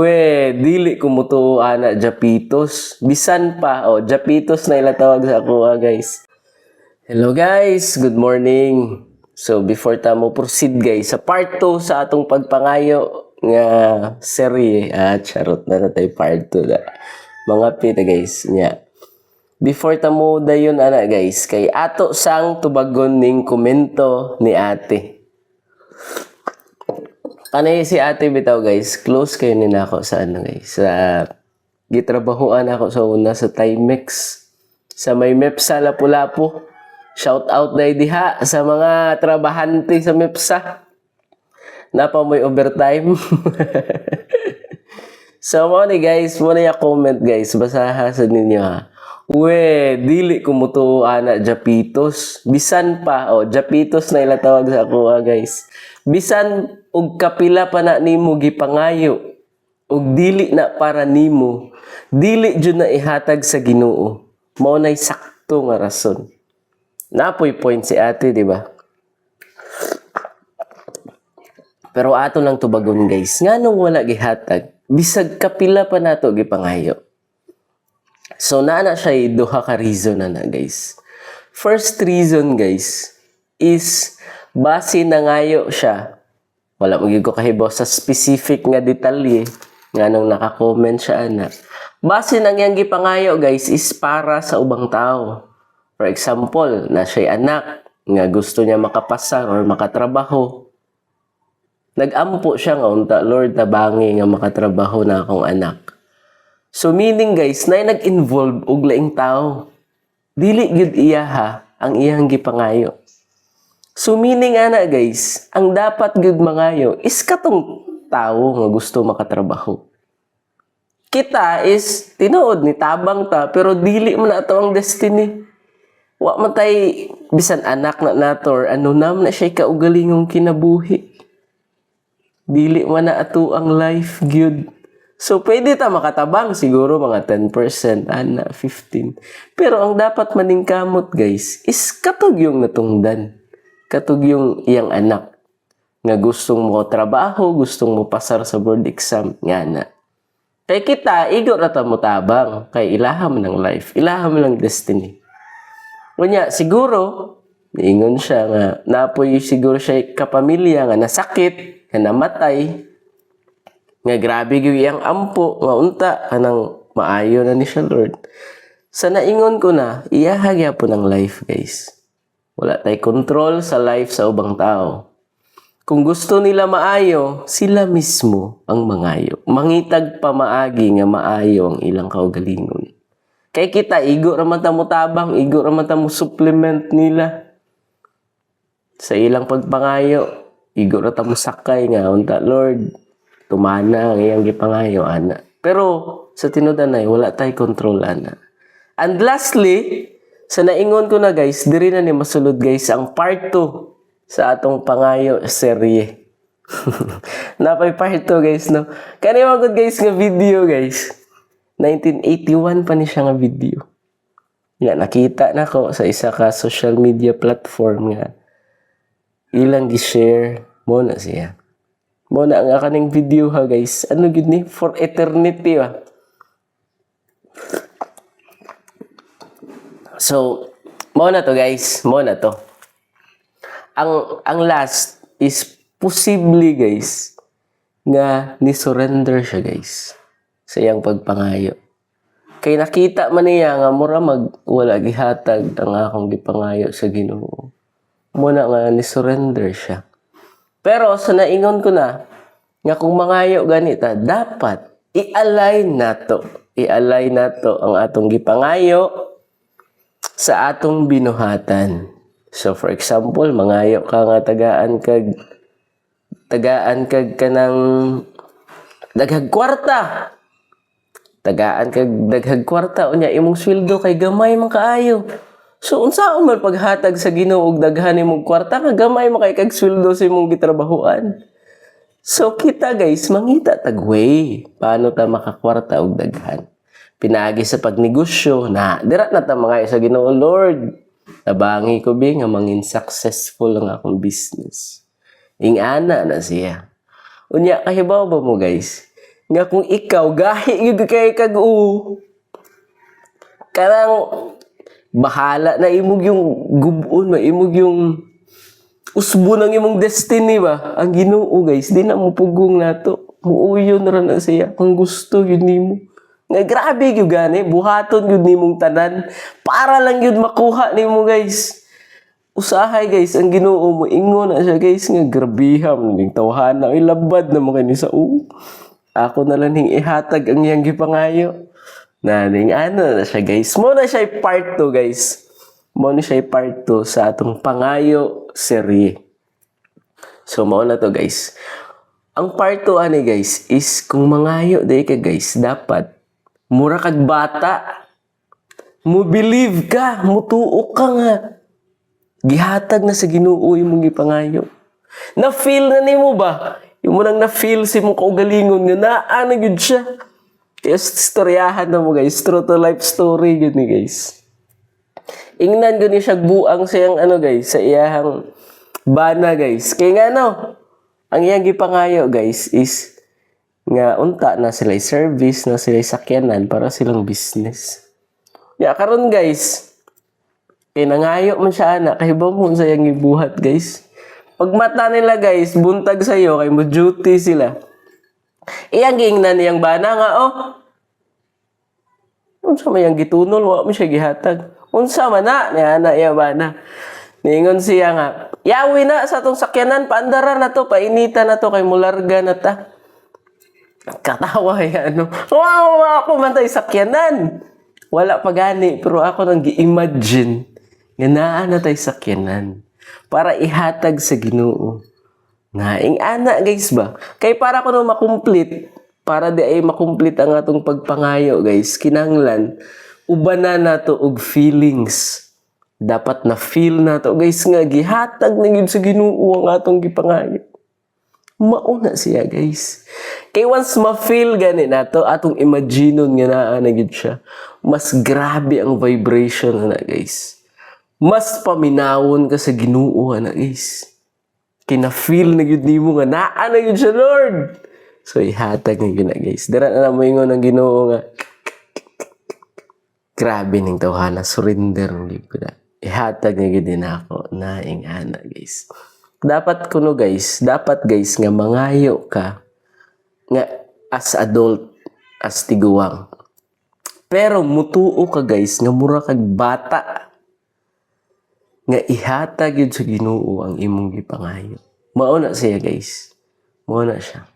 We, dili ko mo to ana Japitos. Bisan pa, oh, Japitos na ila tawag sa ako, ah, guys. Hello guys, good morning. So before ta mo proceed guys sa part 2 sa atong pagpangayo nga serye, ah, charot na natay part 2 na. Mga pita guys, nya. Before ta mo dayon ana guys, kay ato sang tubagon ning komento ni ate. Kanay si ate bitaw guys, close kayo ni nako sa ano guys, sa gitrabahoan ako sa una sa Timex sa may MEPSA Lapu-Lapu. Shout out na diha sa mga trabahante sa MEPSA. Napa mo'y overtime. so mo guys, mo na comment guys, basaha sa ninyo ha. We, dili ko mo to ana Japitos. Bisan pa, oh, Japitos na ila tawag sa ako ah, guys. Bisan og kapila pa na nimo gipangayo ug dili na para nimo dili jud na ihatag sa Ginoo. Mao nay sakto nga rason. Napoy point si ate di ba? Pero ato lang tubagon guys. Nganong wala gihatag bisag kapila pa nato gipangayo so naa siya duha ka reason na na guys first reason guys is base na ngayo siya wala magig ko kahibaw sa specific nga detalye nga nung naka-comment siya ana. Base nang yang gipangayo guys is para sa ubang tao. For example, na siya'y anak nga gusto niya makapasa or makatrabaho. Nag-ampo siya nga unta, Lord, tabangi nga makatrabaho na akong anak. So meaning guys, na nag-involve og laing tao. Dili gyud iya ha ang iyang gipangayo. So meaning ana guys, ang dapat gud mangayo is katong tao nga gusto makatrabaho. Kita is tinuod ni tabang ta pero dili man ato ang destiny. Wa man bisan anak na nato or ano nam na siya kaugalingong kinabuhi. Dili man na ato ang life gyud. So pwede ta makatabang siguro mga 10%, ana 15. Pero ang dapat maningkamot guys is katog yung natungdan katog yung iyang anak nga gustong mo trabaho, gustong mo pasar sa board exam, nga na. Kay kita, igo na ta mo tabang, kay ilaham ng life, ilaham ng destiny. Kunya, siguro, niingon siya nga, napoy siguro siya kapamilya nga nasakit, nga namatay, nga grabe gyud iyang ampo, nga unta, kanang maayo na ni siya, Lord. Sa naingon ko na, iyahagya po ng life, guys. Wala tay control sa life sa ubang tao. Kung gusto nila maayo, sila mismo ang mangayo. Mangitag pa maagi nga maayo ang ilang kaugalingon. Kay kita, igo ta mo tabang, igo raman ta mo supplement nila. Sa ilang pagpangayo, igo ra mo sakay nga, unta, Lord, tumana ang iyang gipangayo, ana. Pero, sa tinudanay, wala tay control, ana. And lastly, sa naingon ko na guys, diri na ni masulod guys ang part 2 sa atong pangayo serye. Napay part 2 guys no. Kani mga good guys nga video guys. 1981 pa ni siya nga video. Nga nakita na ko sa isa ka social media platform nga ilang gi-share mo na siya. Mo na ang kaning video ha guys. Ano gid ni for eternity ba? So, mo na to guys, mo na to. Ang ang last is possibly guys nga ni surrender siya guys sa iyang pagpangayo. Kay nakita man niya nga mura mag wala gihatag ang akong gipangayo sa Ginoo. Mo na nga ni surrender siya. Pero sa naingon ko na nga kung mangayo ganita dapat i-align nato. I-align nato ang atong gipangayo sa atong binuhatan. So for example, mangayo ka nga tagaan kag tagaan kag kanang daghag kwarta. Tagaan kag daghag kwarta unya imong sweldo kay gamay man kaayo. So unsa man paghatag sa Ginoo og daghan imong kwarta nga gamay man kay kag sweldo sa imong gitrabahoan. So kita guys, mangita tag way paano ta makakwarta og daghan. Pinagi sa pagnegosyo na dira na ta mga sa Ginoo Lord tabangi ko bi nga mangin successful ang akong business. Ing ana na siya. Unya kahibaw ba mo guys? Nga kung ikaw gahi gyud kay kag u kanang bahala na imog yung gubon maimog yung usbo ng imong destiny ba? Ang Ginoo guys di na mo pugong nato. Muuyon ra na siya. Kung gusto yun nimo nga grabe gyud gani. Buhaton gyud nimong tanan. Para lang gyud makuha nimo guys. Usahay guys ang Ginoo mo ingon na siya guys nga grabiham ning tawhana ay labad na mo kani sa u ako na lang ning ihatag ang iyang gipangayo naning ano na siya guys. Mo na siya part 2 guys. Mo na siya part 2 sa atong pangayo serye. So mao na to guys. Ang part 2 ani guys is kung mangayo day ka guys dapat mura kag bata. Mo believe ka mutuo ka nga. Gihatag na sa Ginoo imong gipangayo na feel na nimo ba? Yung mo nang na feel si mong kaugalingon nga naa na gyud siya kaya istoryahan na mo guys. True to life story yun ni guys. Ingnan gani siya buang siyang ano guys sa iyahang bana guys. Kaya nga no ang iyang gipangayo guys is nga unta na sila service na sila sakyanan para silang business. Ya karon guys kay nangayo man siya ana kay mo sa iyang gibuhat guys? Pag mata nila guys buntag sa iyo kay mo duty sila iyang giingnan niyang bana nga oh. Unsa man yang gitunol wa mo siya gihatag. Unsa man na niya na iya bana. Ningon siya nga yawi na sa tong sakyanan paandara na to painita na to kay mularga na ta. Katawa ya ano. Wow ako man tay sakyanan. Wala pa gani pero ako nang gi-imagine nga naa na tay sakyanan para ihatag sa Ginoo nga ing ana guys ba? Kay para ko no makumplete para di ay makumplete ang atong pagpangayo guys kinanglan ubanan nato og feelings. Dapat na feel nato. Guys nga gihatag na gyud sa Ginoo ang atong gipangayo. Mauna siya guys. Kay once ma-feel gani nato atong imaginon nga naa na gyud siya mas grabe ang vibration na guys. Mas paminawon ka sa Ginoo na guys kina-feel na yun nimo nga naa na yun siya Lord! So ihatag na yun na guys. Dira na mo ingon ang Ginoo nga. Grabe ning tawhana. Surrender ng ko na. Ihatag na yun din ako. Na guys. Dapat kuno guys. Dapat guys nga mangayo ka nga as adult as tiguwang. Pero mutuo ka guys nga mura kag bata nga ihatag yun sa Ginoo ang imong gipangayo. Mao na siya guys. Mao na siya.